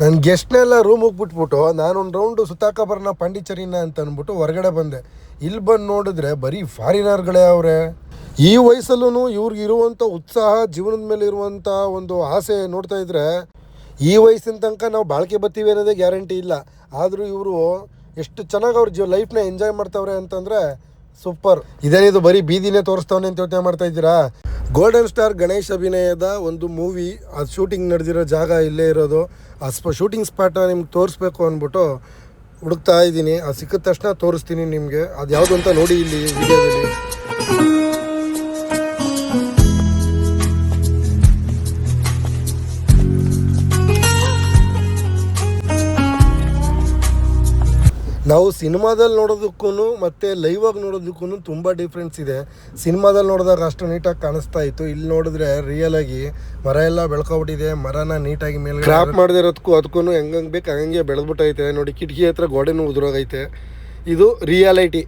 ನನ್ನ ಗೆಸ್ಟ್ನೆಲ್ಲ ರೂಮಿಗೆ ಬಿಟ್ಬಿಟ್ಟು ನಾನೊಂದು ರೌಂಡು ಸುತ್ತಾಕ ಬರೋಣ ಪಾಂಡಿಚೇರಿನ ಅಂತ ಅಂದ್ಬಿಟ್ಟು ಹೊರಗಡೆ ಬಂದೆ. ಇಲ್ಲಿ ಬಂದು ನೋಡಿದ್ರೆ ಬರೀ ಫಾರಿನರ್ಗಳೇ ಅವರೇ. ಈ ವಯಸ್ಸಲ್ಲೂ ಇವ್ರಿಗೆ ಇರುವಂಥ ಉತ್ಸಾಹ, ಜೀವನದ ಮೇಲೆ ಇರುವಂಥ ಒಂದು ಆಸೆ ನೋಡ್ತಾ ಇದ್ರೆ, ಈ ವಯಸ್ಸಿನ ತನಕ ನಾವು ಬಾಳ್ಕೆ ಬರ್ತೀವಿ ಅನ್ನೋದೇ ಗ್ಯಾರಂಟಿ ಇಲ್ಲ. ಆದರೂ ಇವರು ಎಷ್ಟು ಚೆನ್ನಾಗಿ ಅವ್ರ ಜೀವ ಲೈಫ್ನ ಎಂಜಾಯ್ ಮಾಡ್ತಾವ್ರೆ ಅಂತಂದರೆ ಸೂಪರ್ ಇದೇನಿದು ಬರೀ ಬೀದಿನೇ ತೋರಿಸ್ತವನೆ ಅಂತ ಯೋಚನೆ ಮಾಡ್ತಾ ಇದ್ದೀರಾ? ಗೋಲ್ಡನ್ ಸ್ಟಾರ್ ಗಣೇಶ್ ಅಭಿನಯದ ಒಂದು ಮೂವಿ ಅದು ಶೂಟಿಂಗ್ ನಡೆದಿರೋ ಜಾಗ ಇಲ್ಲೇ ಇರೋದು, ಆ ಸ್ಪ ಶೂಟಿಂಗ್ ಸ್ಪಾಟ್ನ ನಿಮ್ಗೆ ತೋರಿಸ್ಬೇಕು ಅಂದ್ಬಿಟ್ಟು ಹುಡುಕ್ತಾ ಇದ್ದೀನಿ. ಅದು ಸಿಕ್ಕಿದ ತಕ್ಷಣ ತೋರಿಸ್ತೀನಿ ನಿಮಗೆ. ಅದು ಯಾವುದು ಅಂತ ನೋಡಿ ಇಲ್ಲಿ ವಿಡಿಯೋದಲ್ಲಿ ನಾವು ಸಿನಿಮಾದಲ್ಲಿ ನೋಡೋದಕ್ಕೂ ಮತ್ತು ಲೈವಾಗಿ ನೋಡೋದಕ್ಕೂ ತುಂಬ ಡಿಫ್ರೆನ್ಸ್ ಇದೆ. ಸಿನಿಮಾದಲ್ಲಿ ನೋಡಿದಾಗ ಅಷ್ಟು ನೀಟಾಗಿ ಕಾಣಿಸ್ತಾ ಇತ್ತು. ಇಲ್ಲಿ ನೋಡಿದ್ರೆ ರಿಯಲಾಗಿ ಆಗಿ ಮರ ಎಲ್ಲ ಬೆಳ್ಕೊಬಿಟ್ಟಿದೆ, ಮರನ ನೀಟಾಗಿ ಮೇಲೆ ಕ್ರಾಪ್ ಮಾಡದಿರೋದಕ್ಕೂ ಅದಕ್ಕೂ ಹೆಂಗಂಗೆ ಬೇಕು ಹಂಗೆ ಬೆಳೆದ್ಬಿಟ್ಟೈತೆ. ನೋಡಿ ಕಿಟಕಿ ಹತ್ರ ಗೋಡೆನೂ ಉದುರೋಗೈತೆ. ಇದು ರಿಯಾಲಿಟಿ